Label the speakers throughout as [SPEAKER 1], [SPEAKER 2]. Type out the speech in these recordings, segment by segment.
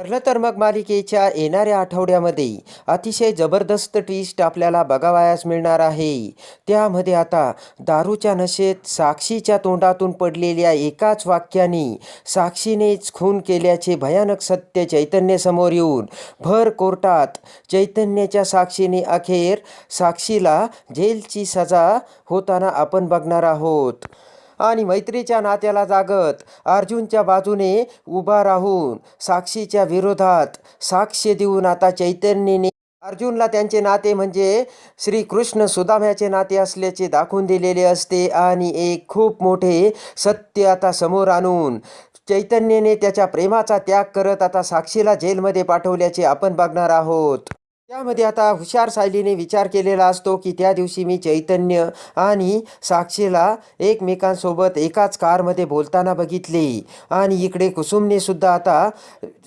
[SPEAKER 1] ठरलं तर मग मालिकेच्या येणाऱ्या आठवड्यामध्ये अतिशय जबरदस्त ट्विस्ट आपल्याला बघावयास मिळणार आहे. त्यामध्ये आता दारूच्या नशेत साक्षीच्या तोंडातून पडलेल्या एकाच वाक्याने साक्षीनेच खून केल्याचे भयानक सत्य चैतन्यसमोर येऊन भर कोर्टात चैतन्याच्या साक्षीने अखेर साक्षीला जेलची सजा होताना आपण बघणार आहोत. आणि मैत्रीच्या नात्याला जागत अर्जुनच्या बाजूने उभा राहून साक्षीच्या विरोधात साक्ष देऊन आता चैतन्यने अर्जुनला त्यांचे नाते म्हणजे श्रीकृष्ण सुदाम्याचे नाते असल्याचे दाखवून दिलेले असते आणि एक खूप मोठे सत्य आता समोर आणून चैतन्यने त्याच्या प्रेमाचा त्याग करत आता साक्षीला जेलमध्ये पाठवल्याचे आपण बघणार आहोत. त्यामध्ये आता हुशार सायलीने विचार केलेला असतो की त्या दिवशी मी चैतन्य आणि साक्षीला एकमेकांसोबत एकाच कारमध्ये बोलताना बघितले. आणि इकडे कुसुमने सुद्धा आता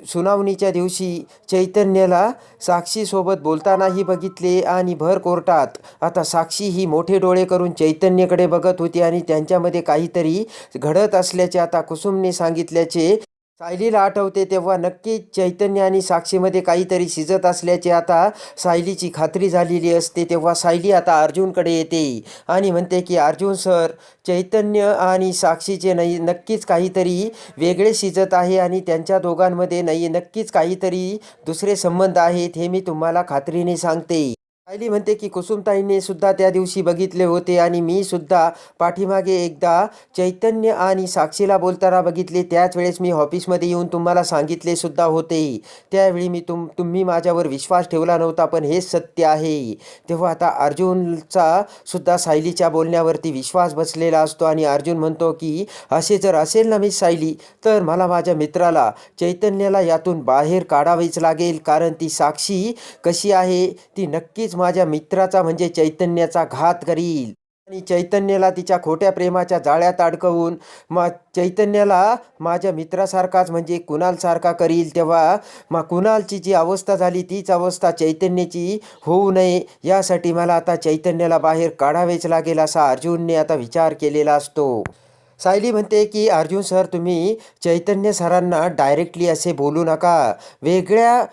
[SPEAKER 1] सुनावणीच्या दिवशी चैतन्यला साक्षीसोबत बोलतानाही बघितले आणि भर कोर्टात आता साक्षी ही मोठे डोळे करून चैतन्यकडे बघत होती आणि त्यांच्यामध्ये काहीतरी घडत असल्याचे आता कुसुमने सांगितल्याचे सायलीला आठवते तेव्हा नक्कीच चैतन्य आणि साक्षीमध्ये काहीतरी शिजत असल्याचे आता सायलीची खात्री झालेली असते. तेव्हा सायली आता अर्जुनकडे येते आणि म्हणते की अर्जुन सर चैतन्य आणि साक्षीचे नाही नक्कीच काहीतरी वेगळे शिजत आहे आणि त्यांच्या दोघांमध्ये नाही नक्कीच काहीतरी दुसरे संबंध आहेत हे मी तुम्हाला खात्रीने सांगते. सायली म्हणते की कुसुमताईंनी सुद्धा त्या दिवशी बघितले होते आणि मी सुद्धा पाठीमागे एकदा चैतन्य आणि साक्षीला बोलताना बघितले. त्याच वेळेस मी ऑफिसमध्ये येऊन तुम्हाला सांगितले सुद्धा होते त्यावेळी मी तुम तुम्ही माझ्यावर विश्वास ठेवला नव्हता पण हेच सत्य आहे. तेव्हा आता अर्जुनचा सुद्धा सायलीच्या बोलण्यावरती विश्वास बसलेला असतो आणि अर्जुन म्हणतो की असे जर असेल ना मी सायली तर मला माझ्या मित्राला चैतन्याला यातून बाहेर काढावेच लागेल कारण ती साक्षी कशी आहे ती नक्कीच माझ्या मित्राचा म्हणजे चैतन्याचा घात करील. आणि चैतन्याला तिच्या खोट्या प्रेमाच्या जाळ्यात अडकवून मा चैतन्याला माझ्या मित्रासारखाच म्हणजे कुणालसारखा करील तेव्हा मा कुणालची जी अवस्था झाली तीच अवस्था चैतन्याची होऊ नये. यासाठी मला आता चैतन्याला बाहेर काढावेच लागेल असा अर्जुनने आता विचार केलेला असतो. सायली म्हणते की अर्जुन सर तुम्ही चैतन्य सरांना डायरेक्टली असे बोलू नका. वेगळ्या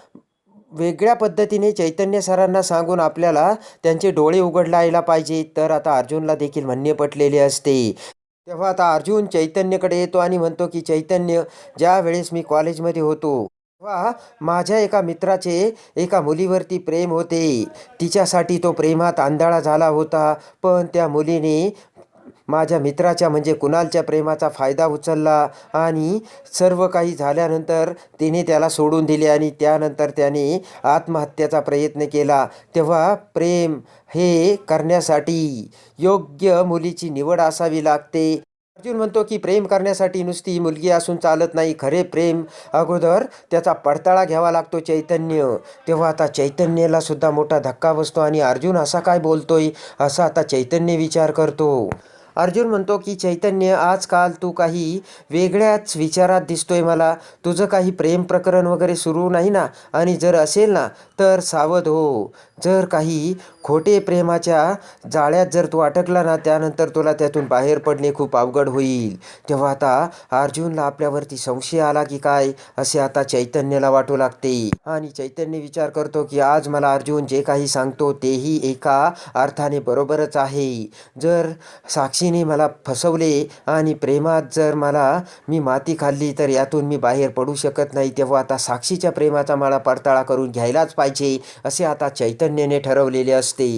[SPEAKER 1] वेगळ्या पद्धतीने चैतन्य सरांना सांगून आपल्याला त्यांचे डोळे उघडलायला पाहिजे तर आता अर्जुनला देखील म्हणणे पटलेले असते. तेव्हा आता अर्जुन चैतन्यकडे येतो आणि म्हणतो की चैतन्य ज्या वेळेस मी कॉलेजमध्ये होतो तेव्हा माझ्या एका मित्राचे एका मुलीवरती प्रेम होते. तिच्यासाठी तो प्रेमात आंधळा झाला होता पण त्या मुलीने माझ्या मित्राच्या म्हणजे कुणालच्या प्रेमाचा फायदा उचलला आणि सर्व काही झाल्यानंतर तिने त्याला सोडून दिले आणि त्यानंतर त्याने आत्महत्येचा प्रयत्न केला. तेव्हा प्रेम हे करण्यासाठी योग्य मुलीची निवड असावी लागते. अर्जुन म्हणतो की प्रेम करण्यासाठी नुसती मुलगी असून चालत नाही. खरे प्रेम अगोदर त्याचा पडताळा घ्यावा लागतो चैतन्य. तेव्हा आता चैतन्याला सुद्धा मोठा धक्का बसतो आणि अर्जुन असा काय बोलतोय? असा आता चैतन्य विचार करतो. अर्जुन म्हणतो की चैतन्य आजकाल तू काही वेगळ्याच विचारात दिसतोय मला. तुझं काही प्रेम प्रकरण वगैरे सुरू नाही ना? आणि जर असेल ना तर सावध हो. जर काही खोटे प्रेमाच्या जाळ्यात जर तू अटकला ना त्यानंतर तुला त्यातून बाहेर पडणे खूप अवघड होईल. तेव्हा आता अर्जुनला आपल्यावरती संशय आला की काय? असे आता चैतन्याला वाटू लागते. आणि चैतन्य विचार करतो की आज मला अर्जुन जे काही सांगतो तेही एका अर्थाने बरोबरच आहे. जर साक्षी तिने मला फसवले आणि प्रेमात जर मला मी माती खाल्ली तर यातून मी बाहेर पडू शकत नाही. तेव्हा आता साक्षीच्या प्रेमाचा मला पडताळा करून घ्यायलाच पाहिजे असे आता चैतन्याने ठरवलेले असते.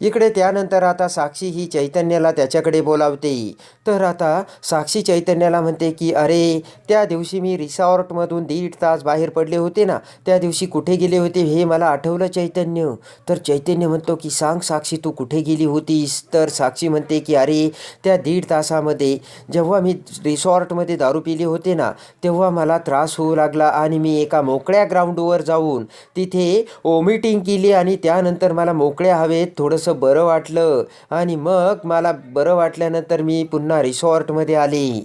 [SPEAKER 1] इकडे त्यानंतर आता साक्षी ही चैतन्याला त्याच्याकडे बोलावते. तर आता साक्षी चैतन्याला म्हणते की अरे त्या दिवशी मी रिसॉर्टमधून दीड तास बाहेर पडले होते ना त्या दिवशी कुठे गेले होते हे मला आठवलं चैतन्य. तर चैतन्य म्हणतो की सांग साक्षी तू कुठे गेली होतीस? तर साक्षी म्हणते की अरे त्या दीड तासामध्ये जेव्हा मी रिसॉर्टमध्ये दारू पिले होते ना तेव्हा मला त्रास होऊ लागला आणि मी एका मोकळ्या ग्राउंडवर जाऊन तिथे ओमिटिंग केली आणि त्यानंतर मला मोकळ्या हवेत थोडंसं बरं वाटलं. आणि मग मला बरं वाटल्यानंतर मी पुन्हा रिसॉर्टमध्ये आले.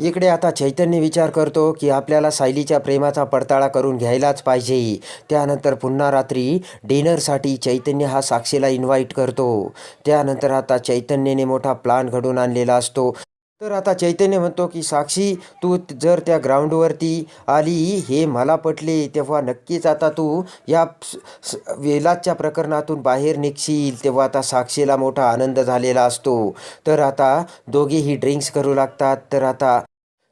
[SPEAKER 1] इकडे आता चैतन्य विचार करतो की आपल्याला सायलीच्या प्रेमाचा पडताळा करून घ्यायलाच पाहिजे. त्यानंतर पुन्हा रात्री डिनरसाठी चैतन्य हा साक्षीला इन्व्हाइट करतो. त्यानंतर आता चैतन्याने मोठा प्लान घडून आणलेला असतो. तर आता चैतन्य म्हणतो की साक्षी तू जर त्या ग्राउंडवरती आली हे मला पटले तेव्हा नक्कीच आता तू या स- वेलाच्या प्रकरणातून बाहेर निघशील तेव्हा आता साक्षीला मोठा आनंद झालेला असतो. तर आता दोघेही ड्रिंक्स करू लागतात. तर आता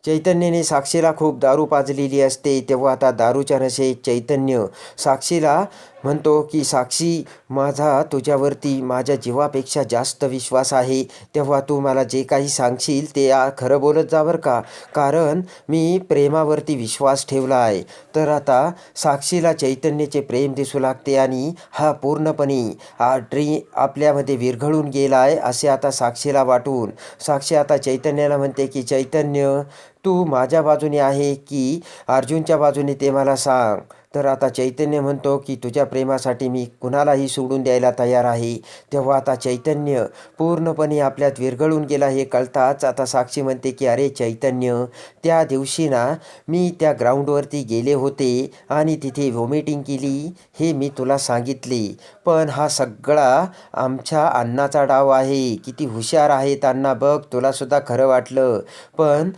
[SPEAKER 1] चैतन्याने साक्षीला खूप दारू पाजलेली असते. तेव्हा आता दारूच्या नशेत चैतन्य साक्षीला म्हणतो की साक्षी माझा तुझ्यावरती माझ्या जीवापेक्षा जास्त विश्वास आहे. तेव्हा तू मला जे काही सांगशील ते खरं बोलत जा बरं का. कारण मी प्रेमावरती विश्वास ठेवला आहे. तर आता साक्षीला चैतन्याचे प्रेम दिसू लागते आणि हा पूर्णपणे हा ड्री आपल्यामध्ये विरघळून गेला आहे असे आता साक्षीला वाटून. साक्षी आता चैतन्याला म्हणते की चैतन्य तू माझ्या बाजूने आहे की अर्जुनच्या बाजूने ते मला सांग. तर आता चैतन्य म्हणतो की तुझ्या प्रेमासाठी मी कुणालाही सोडून द्यायला तयार आहे. तेव्हा आता चैतन्य पूर्णपणे आपल्यात विरघळून गेला हे कळताच आता साक्षी म्हणते की अरे चैतन्य त्या दिवशी ना मी त्या ग्राउंडवरती गेले होते आणि तिथे व्हॉमिटिंग केली हे मी तुला सांगितले. पण हा सगळा आमच्या अण्णाचा डाव आहे. किती हुशार आहेत अण्णा बघ तुलासुद्धा खरं वाटलं. पण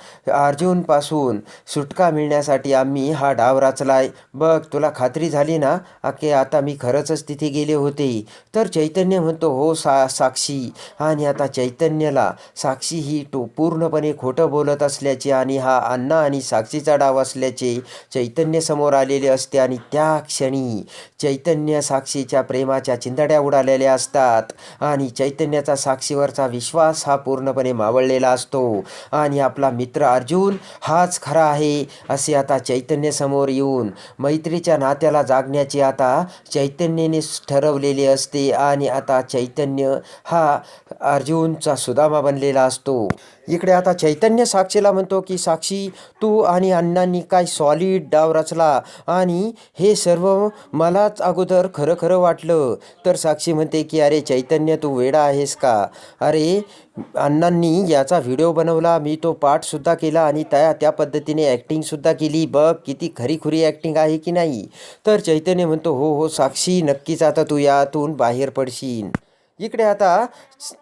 [SPEAKER 1] अर्जुनपासून सुटका मिळण्यासाठी आम्ही हा डाव रचलाय. बघ तुला खात्री झाली ना? अके आता मी खरंचच तिथे गेले होते. तर चैतन्य म्हणतो हो सा साक्षी. आणि आता चैतन्याला साक्षी ही तो पूर्णपणे खोटं बोलत असल्याचे आणि हा अण्णा आणि साक्षीचा डाव असल्याचे चैतन्य समोर आलेले असते आणि त्या क्षणी चैतन्य साक्षीच्या प्रेमाच्या चिंदड्या उडालेल्या असतात आणि चैतन्याचा साक्षीवरचा विश्वास हा पूर्णपणे मावळलेला असतो आणि आपला मित्र अर्जुन हाच खरा आहे असे आता चैतन्य समोर येऊन मैत्रीच्या नात्याला जागण्याचे आता चैतन्याने ठरवलेले असते आणि आता चैतन्य हा अर्जुनचा सुदामा बनलेला असतो. इकडे आता चैतन्य साक्षीला म्हणतो की साक्षी तू आणि अण्णांनी काय सॉलिड डाव रचला? आणि हे सर्व मलाच अगोदर खरं खरं वाटलं. तर साक्षी म्हणते की अरे चैतन्य तू वेडा आहेस का? अरे अण्णांनी याचा व्हिडिओ बनवला. मी तो पाठसुद्धा केला आणि त्या त्या पद्धतीने ॲक्टिंगसुद्धा केली. बघ किती खरीखुरी ॲक्टिंग आहे की नाही? तर चैतन्य म्हणतो हो हो साक्षी नक्कीच आता तू यातून बाहेर पडशील. इकडे आता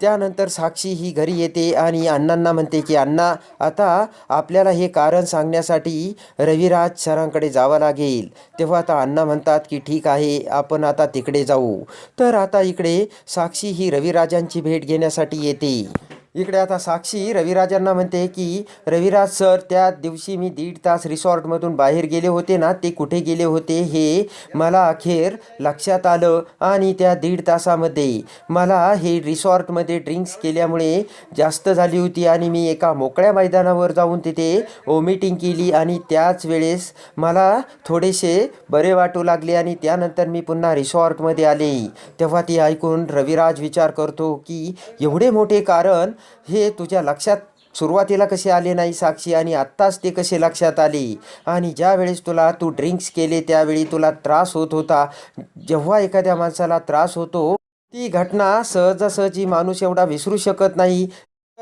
[SPEAKER 1] त्यानंतर साक्षी ही घरी येते आणि अण्णांना म्हणते की अण्णा आता आपल्याला हे कारण सांगण्यासाठी रविराज सरांकडे जावं लागेल. तेव्हा आता अण्णा म्हणतात की ठीक आहे आपण आता तिकडे जाऊ. तर आता इकडे साक्षी ही रविराजांची भेट घेण्यासाठी येते. इकडे आता साक्षी रविराजांना म्हणते की रविराज सर त्या दिवशी मी दीड तास रिसॉर्टमधून बाहेर गेले होते ना ते कुठे गेले होते हे मला अखेर लक्षात आलं आणि त्या दीड तासामध्ये मला हे रिसॉर्टमध्ये ड्रिंक्स केल्यामुळे जास्त झाली होती आणि मी एका मोकळ्या मैदानावर जाऊन तिथे ओमिटिंग केली आणि त्याच वेळेस मला थोडेसे बरे वाटू लागले आणि त्यानंतर मी पुन्हा रिसॉर्टमध्ये आले. तेव्हा ती ऐकून रविराज विचार करतो की एवढे मोठे कारण हे तुझ्या लक्षात सुरुवातीला कसे आले नाही साक्षी? आणि आत्ताच ते कसे लक्षात आले? आणि ज्या वेळेस तुला तू ड्रिंक्स केले त्यावेळी तुला त्रास होत होता. जेव्हा एखाद्या माणसाला त्रास होतो ती घटना सहजासहजी माणूस एवढा विसरू शकत नाही.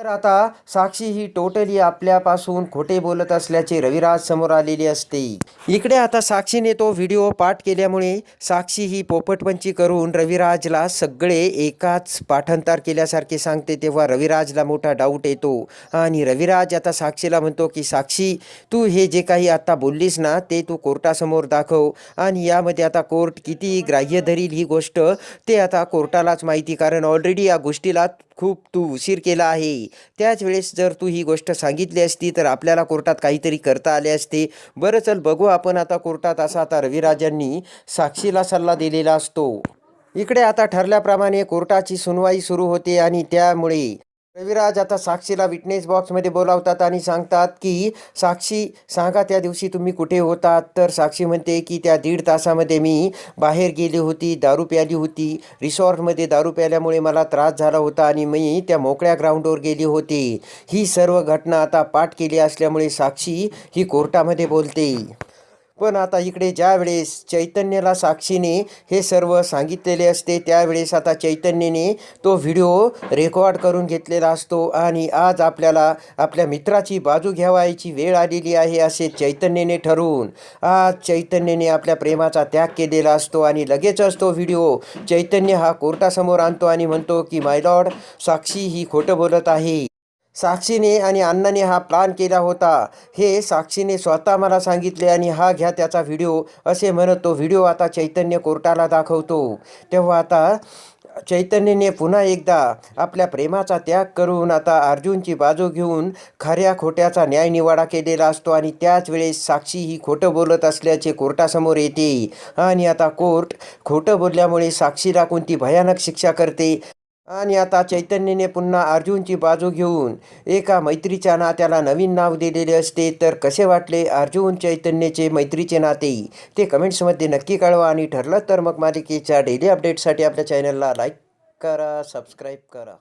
[SPEAKER 1] तर आता साक्षी ही टोटली आपल्यापासून खोटे बोलत असल्याचे रविराज समोर आलेली असते. इकडे आता साक्षीने तो व्हिडिओ पाठ केल्यामुळे साक्षी ही पोपटपंची करून रविराजला सगळे एकाच पाठांतर केल्यासारखे सांगते तेव्हा रविराजला मोठा डाऊट येतो. आणि रविराज आता साक्षीला म्हणतो की साक्षी तू हे जे काही आता बोललीस ना ते तू कोर्टासमोर दाखव. आणि यामध्ये आता कोर्ट किती ग्राह्य धरील ही गोष्ट ते आता कोर्टालाच माहिती. कारण ऑलरेडी या गोष्टीला खूप तू उशीर केला आहे. त्याच वेळेस जर तू ही गोष्ट सांगितली असती तर आपल्याला कोर्टात काहीतरी करता आले असते. बरं चल बघू आपण आता कोर्टात असा आता रविराजांनी साक्षीला सल्ला दिलेला असतो. इकडे आता ठरल्याप्रमाणे कोर्टाची सुनवाई सुरू होते आणि त्यामुळे रविराज आता साक्षीला विटनेस बॉक्समध्ये बोलावतात आणि सांगतात की साक्षी सांगा त्या दिवशी तुम्ही कुठे होतात. तर साक्षी म्हणते की त्या दीड तासामध्ये मी बाहेर गेली होती दारू प्याली होती. रिसॉर्टमध्ये दारू प्याल्यामुळे मला त्रास झाला होता आणि मी त्या मोकळ्या ग्राउंडवर गेली होती. ही सर्व घटना आता पाठ केली असल्यामुळे साक्षी ही कोर्टामध्ये बोलते. पण आता इकडे ज्या वेळेस चैतन्याला साक्षीने हे सर्व सांगितलेले असते त्यावेळेस आता चैतन्याने तो व्हिडिओ रेकॉर्ड करून घेतलेला असतो आणि आज आपल्याला आपल्या मित्राची बाजू घ्यावायची वेळ आलेली आहे असे चैतन्याने ठरवून आज चैतन्याने आपल्या प्रेमाचा त्याग केलेला असतो आणि लगेचच तो व्हिडिओ चैतन्य हा कोर्टासमोर आणतो आणि म्हणतो की माय लॉर्ड साक्षी ही खोटं बोलत आहे. साक्षीने आणि अण्णाने हा प्लान केला होता. हे साक्षीने स्वतः मला सांगितले आणि हा घ्या त्याचा व्हिडिओ असे म्हणत तो व्हिडिओ आता चैतन्य कोर्टाला दाखवतो. तेव्हा आता चैतन्यने पुन्हा एकदा आपल्या प्रेमाचा त्याग करून आता अर्जुनची बाजू घेऊन खऱ्या खोट्याचा न्याय निवाडा केलेला असतो आणि त्याच वेळेस साक्षी ही खोटं बोलत असल्याचे कोर्टासमोर येते. आणि आता कोर्ट खोटं बोलल्यामुळे साक्षीला कोणती भयानक शिक्षा करते? आणि आता चैतन्यने पुन्हा अर्जुनची बाजू घेऊन एका मैत्रीच्या नात्याला नवीन नाव दिलेले असते. तर कसे वाटले अर्जुन चैतन्यचे मैत्रीचे नाते? ते कमेंट्समध्ये नक्की कळवा आणि ठरलं तर मग मालिकेच्या डेली अपडेटसाठी आपल्या चॅनलला लाईक करा सबस्क्राईब करा.